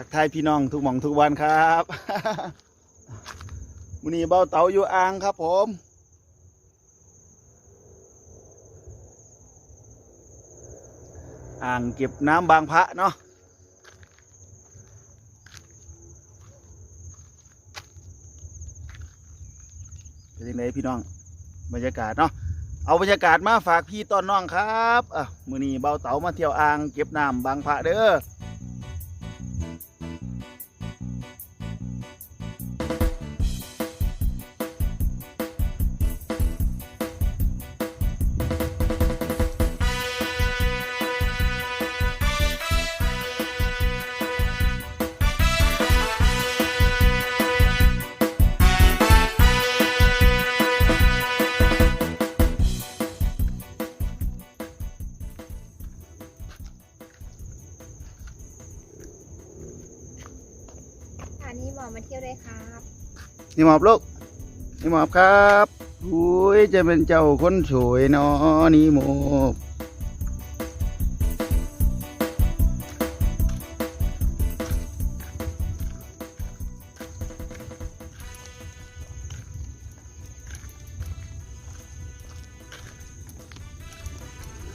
ทักทายพี่น้องทุกหม่องทุกวันครับมื้อนี้เบาเต๋าอยู่อ่างครับผมอ่างเก็บน้ำบางพระเนาะเป็นยังไงพี่น้องบรรยากาศเนาะเอาบรรยากาศมาฝากพี่ต้อนน้องครับอะมือนี้เบาเต๋ามาเที่ยวอ่างเก็บน้ำบางพระเด้อ นี่หมอบลูกนี่หมอบครับอุ้ยจะเป็นเจ้าคนสวยเนาะนี่หมอบ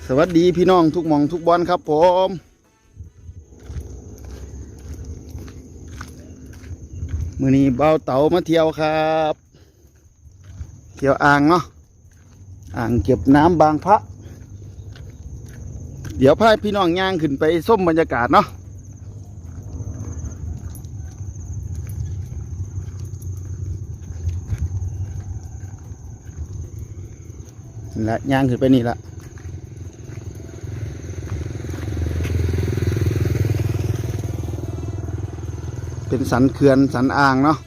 สวัสดีพี่น้องทุกมองทุกบอลครับผม มือนี้เบาเต๋ามาเที่ยวครับ เที่ยวอ่างเนาะอ่างเก็บน้ำบางพระ เดี๋ยวพายพี่น้องย่างขึ้นไปส้มบรรยากาศเนาะนี่ละย่างขึ้นไปนี่ละ เป็นสันเขื่อนสันอ่างเนาะ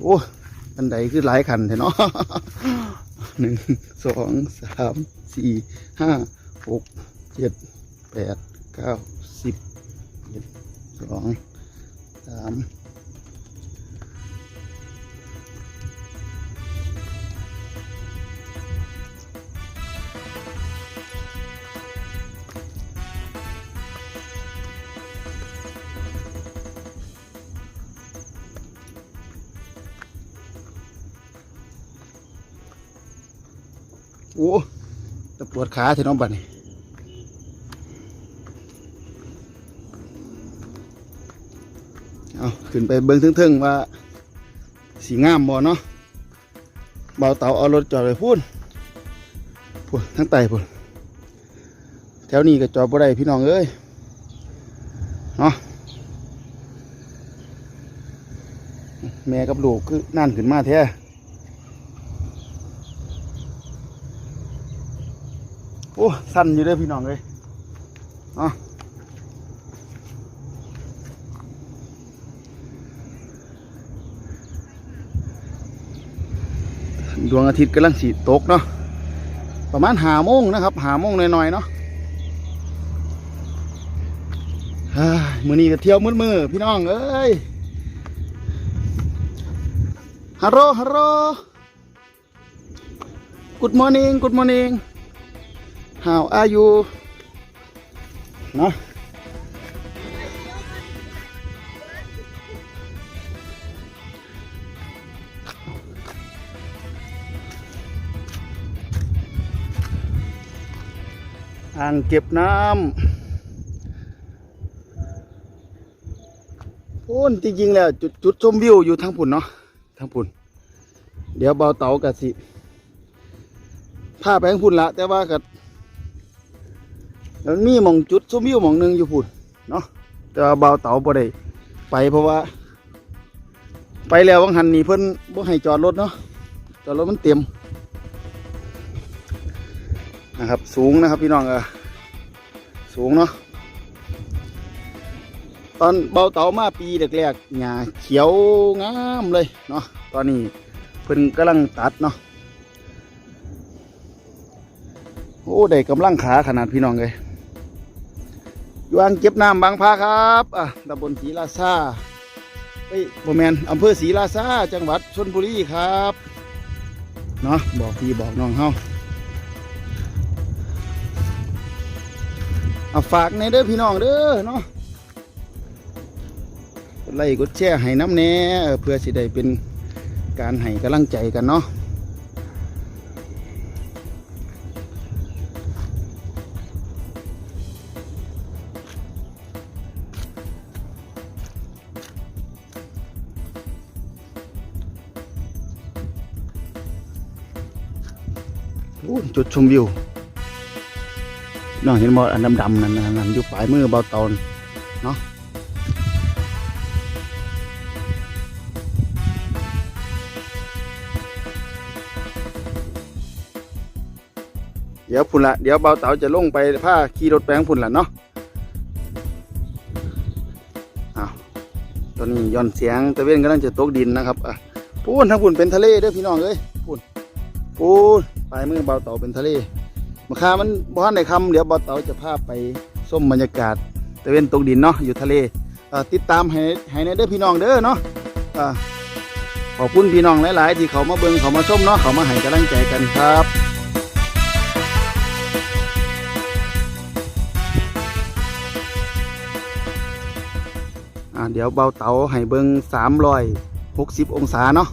โอ้บันใดคือหลายขันเถอะเนาะหนึ่งสองสามสี่ห้าหกเจ็ดแปดเก้า โอ้แตะปวดขาเถอะเน้องบัดนี้เอาขึ้นไปเบิ้งทึ่งๆว่า สีงามบ่เนาะเบาเตาเอารถจอดไปพูนพูนทั้งไตพูนแถวนี้ก็จอดบ่ได้พี่น้องเอ้ยเนาะแม่กับลูกคือนั่นขึ้นมาแท้ โอ้สั้นอยู่เด้อพี่น้องเลยเนาะดวงอาทิตย์กำลังสีตกเนาะประมาณหาโมงนะครับหาโมงหน่อยๆเนาะเฮ้ยมือนี้ก็เที่ยวมืดมือๆพี่น้องเอ้ยฮัลโหลฮัลโหล Good morning Good morning How are you เนาะอ่างเก็บน้ำพูนจริงๆแล้ว จุดจุดชมวิวอยู่ทางปุ่นเนาะทางปุ่น เดี๋ยวเบาเต๋ากับสิพาไปทางปุ่นละแต่ว่ากับ แล้วมีหมองจุดซุ้มวิวหมองหนึ่งอยู่พุ่นเนาะแต่ว่าเบาเต๋าบ่ได้ไปเพราะว่า ไปแล้ววังหันนี่เพิ่นบ่ให้จอดรถเนาะจอดรถมันเต็มนะครับ สูงนะครับพี่น้องออสูงเนาะตอนเบาเต๋ามาปีแรกๆหญ้าเขียวงามเลยเนาะตอนนี้เพิ่นกำลังตัดเนาะโอ้ได้กำลังขาขนาดพี่น้องเลย อยู่อ่างเก็บน้ำบางพาครับอะตำบลศรีราชาเฮ้ยโมแมนอำเภอศรีราชาจังหวัดชลบุรีครับเนาะบอกพี่บอกน้องเฮาเอาฝากในเด้อพี่น้องเด้อเนาะไลค์กดแชร์ให้น้ำแน่เออเพื่อสิได้เป็นการให้กำลังใจกันเนาะ จุดชมวิวน้องเห็นบ่อันดำๆนั่นนั่นอยู่ปลายมือเบาตอนเนาะเดี๋ยวพุ่นละเดี๋ยวเบาเต๋าจะลงไปผ้าขี่รถแปลงพุ่นละเนาะอ้าวตอนนี้ย้อนเสียงตะเวนกำลังจะตกดินนะครับอะพูนทั้งพุ่นเป็นทะเลเด้อพี่น้องเอ้ยพุ่นพูน ลายมือเบาเต๋าเป็นทะเลมาคามันบ้านในคำเดี๋ยวเบาเต๋าจะพาไปส้มบรรยากาศตะเวนตกดินเนาะอยู่ทะเลเติดตามให้ให้ในเด้อพี่น้องเด้อเนาะอ่าขอบคุณพี่น้องหลาย ๆ ที่เขามาเบิงเขามาชมเนาะเขามาให้กำลังใจกันครับ่เดี๋ยวเบาเตาให้เบิงสามรอยหกสิบองศาเนาะ